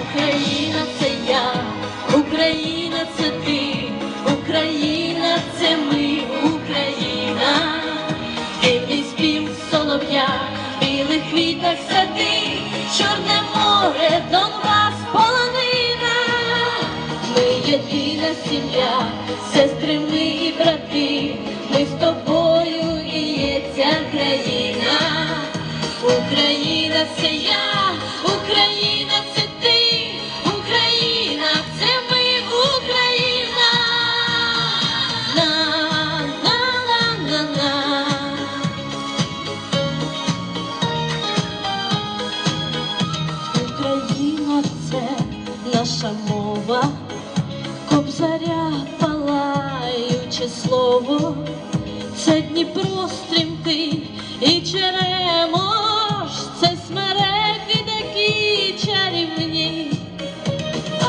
Україна це я, Україна це ти, Україна це ми, Україна, дивний спів солов'я, білих квітах сади, Чорне море, Донбас, полонина, ми єдина сім'я, сестри ми і брати, ми з тобою наша мова, кобзаря палаюче слово, це Дніпро стрімкий і черемош, це смереки такі чарівні,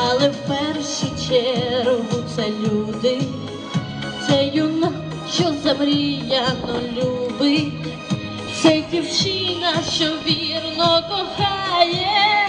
але в першу чергу це люди, це юнак, що замріяно любить. Це дівчина, що вірно кохає,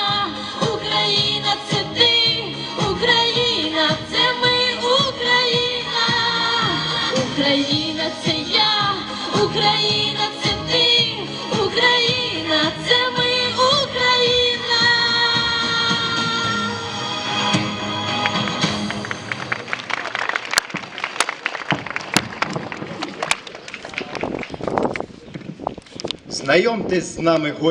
Україна це я, Україна це ти, Україна це ми, Україна. Знайомтесь з нами гості.